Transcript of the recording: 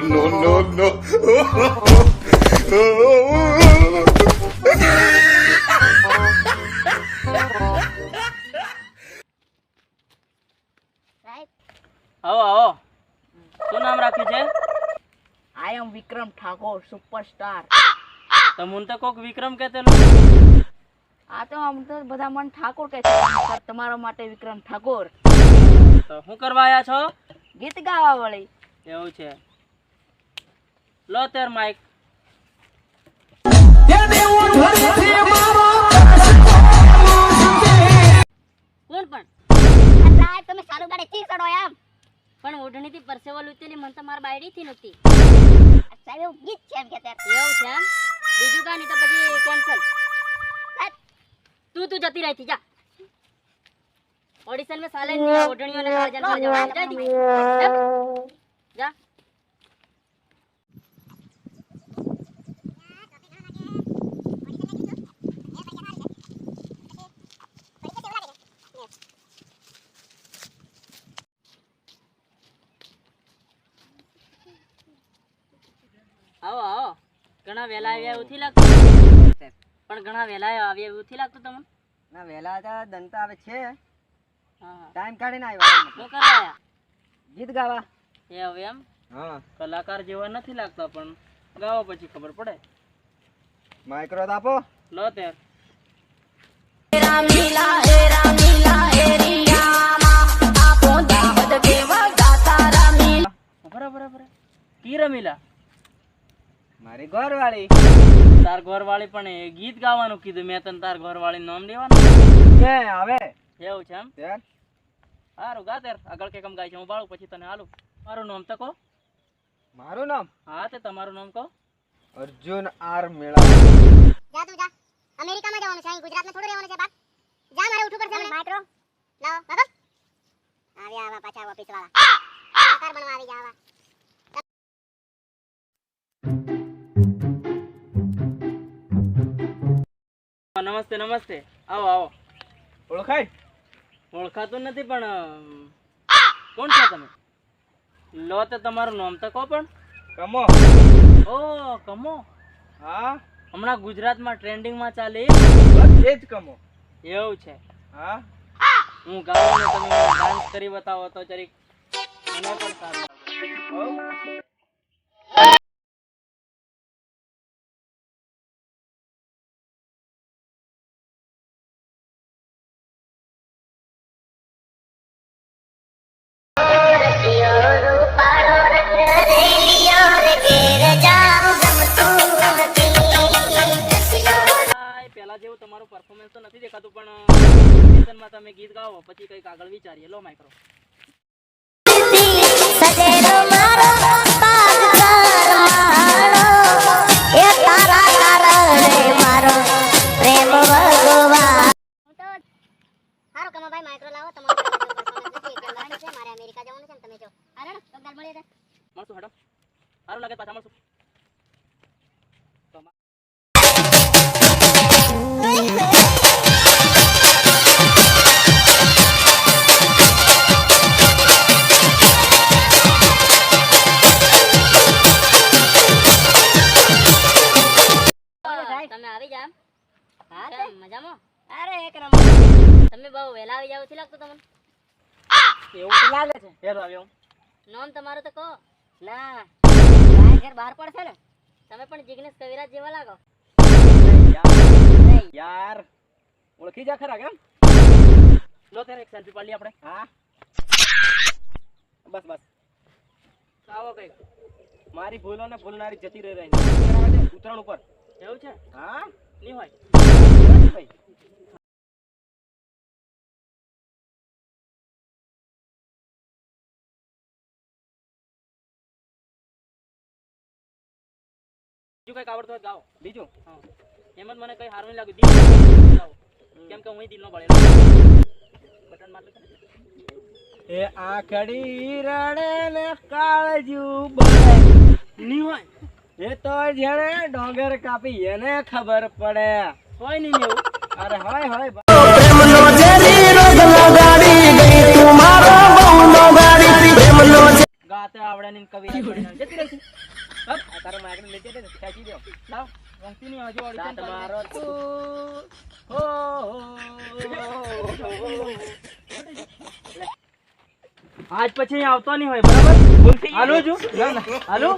no, no, no. આવો આવો. શું નામ રાખ્યું છે? I am Vikram Thakor superstar તો મુન તો કોક વિક્રમ કહેતેલો આ તો આમ તો બધા મને ઠાકોર કહે છે. તમારા માટે વિક્રમ ઠાકોર. તો શું કરવા આયા છો? ગીત ગાવા વાળી. એવું છે. લો તેર માઇક બીજું કાંઈ નહીં, તો પછી કેન્સલ તું તું જતી રહી જા. ઓડિશન મેં સાલે ઓઢણીઓને જા જા. આવો આવો. ઘણા વહેલા આવ્યા એવું થી લાગતું? પણ ઘણા વહેલા આવ્યા એવું થી લાગતું તમને? ના વહેલા હતા દંતા આવે છે. હા. હા ટાઈમ કાઢીને આવ્યો. શું કરવા આવ્યા? ગીત ગાવા. એ હવે એમ? હા. કલાકાર જેવા નથી લાગતા પણ ગાવો પછી ખબર પડે. માઇક્રો આપો. લો તેર. બરાબર બરાબર કી રમીલા? મારી ઘર વાળી તાર ઘરવાળી પણ એ ગીત ગાવાનું કીધું. મેં તને તાર ઘરવાળી નામ લેવાનું કે હવે. એવું છે એમ? સારું ગા આગળ કે કમ ગાય છે. હું બાળું પછી તને હાલું. મારું નામ તો કહો. મારું નામ? હા તે તમારું નામ કહો. અર્જુન આર મેળા. જા તું જા. અમેરિકામાં જવાનું છે. અહીં ગુજરાતમાં થોડું રહેવાનું છે બાપ. જા મારે ઉઠવું પડશે માઇક્રો લાવો બાબા. આવ્યા આવા પાછા ઓફિસ વાળા બનવા આવી ગયા આવા. નમસ્તે નમસ્તે. આવો આવો. ઓળખાય? ઓળખાતું નથી પણ કોણ છો તમે? લો તો તમારું નામ તો કહો પણ. કમો. ઓ કમો? હા? હમણાં ગુજરાતમાં ટ્રેન્ડિંગમાં ચાલે. એ? જ કમો. એવું છે. હા? હું ગાઉં તમે ડાન્સ કરી બતાવો તો જરીક. મને પણ સારું લાગે. હાય, જેવું તમારું પરફોર્મન્સ તો નથી દેખાતું પણ ઓડિશનમાં તમે ગીત ગાઓ પછી કંઈક આગળ વિચારીએ. લો માઇક્રો સજેરો મારો પાગ કરમાણો એ તારા કારણે મારો પ્રેમ ભગવાન. તો હારો કમો ભાઈ માઇક્રો લાવો તમારો performance નથી, એકદમ ગાવાનું છે મારે અમેરિકા જવાનું છે તમે જો. હાલો ને ચોકદાર મળી રહે મળશું હેડો. સારું લાગે પાછા મળશું. એક નંબર તમે બહુ વહેલા આવી જાવ નથી લાગતું તમને? એવું તો લાગે છે હેરો આવ્યો નામ તમારું તો કહો. ના. ઘર ઘેર બહાર પડશે ને? તમે પણ જિગ્નેશ કવિરાજ જેવા લાગો. યાર ઓળખી જા ખરા કેમ? લો તારે એક સેલ્ફી પાડી આપણે. હા. બસ બસ. આવો કંઈક. મારી ભૂલો ને ભૂલનારી જતી રહી રહી. ઉતરણ ઉપર. એવું છે? હા? નહીં હોય. ભાઈ. બીજું કંઈક આવડતું હોય ગાઓ. બીજું? હા. એમ જ મને કંઈ હારું નહીં લાગ્યું. કેમ કે હું દિલનો બળેલો. બટન માર એ આખડી રડે ને કાળજુ બળે. ની હોય. એ તો જ્યારે ડોંગર કાપી એને ખબર પડે. હોય નહીં એવું? અરે હોય હોય. ગાતે આવડે ને કવિરાજ જતી રહી તારો માગણી હતી ને, ખેંચી દો. લાવ વંશીની હજુ audition સાત મારો તું. હો. આજ પછી આવતો નહીં હોય બરાબર? હાલો છું? હાલો